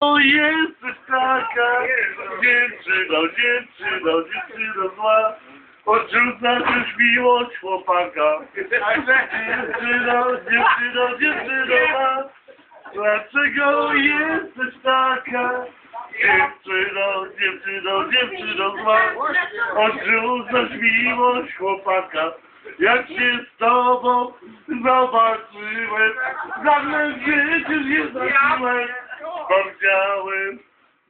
O, jesteś taka dziewczyno, dziewczyno, dziewczyno zła. Odrzucasz już miłość chłopaka. Dziewczyno, dziewczyno, dziewczyno ma. Dlaczego jesteś taka dziewczyno, dziewczyno, dziewczyno zła? Odrzucasz miłość chłopaka. Jak się z tobą zobaczyłem, żadne życie nie zabiłem, bo chciałem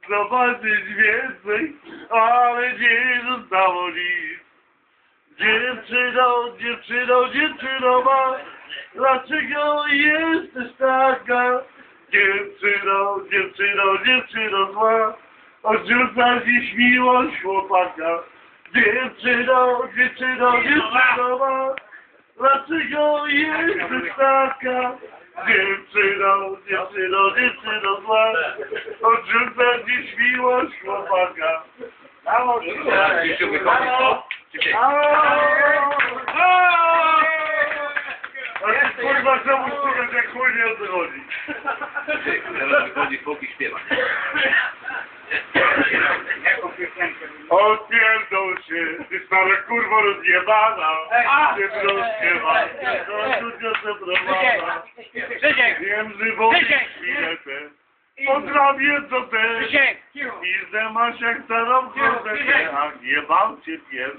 zobaczyć więcej, ale nie zostało nic. Dziewczyno, dziewczyno, dziewczyno ma, dlaczego jesteś taka? Dziewczyno, dziewczyno, dziewczyno zła, odrzucasz dziś miłość chłopaka. Dziewczyno, dziewczyno, dziewczyno ma, dlaczego jesteś taka? Dziewczyno, dziewczyno, dziewczyno zła, odrzucasz dziś miłość chłopaka. Brawo, Teraz Krzysiu wychodzi, co? A ty kurwa czemu słuchasz jak chuj nie o co chodzi? Teraz wychodzi chłop i śpiewa. Odpierdol się, ty stara kurwa rozjebana, nie rozjebana, cię przeprowadzę. Krzysiek! Wiem, że wody Krzysiek! świetę, też, Krzysiek! i że masz jak starą kozetę, a nie bał cię pies.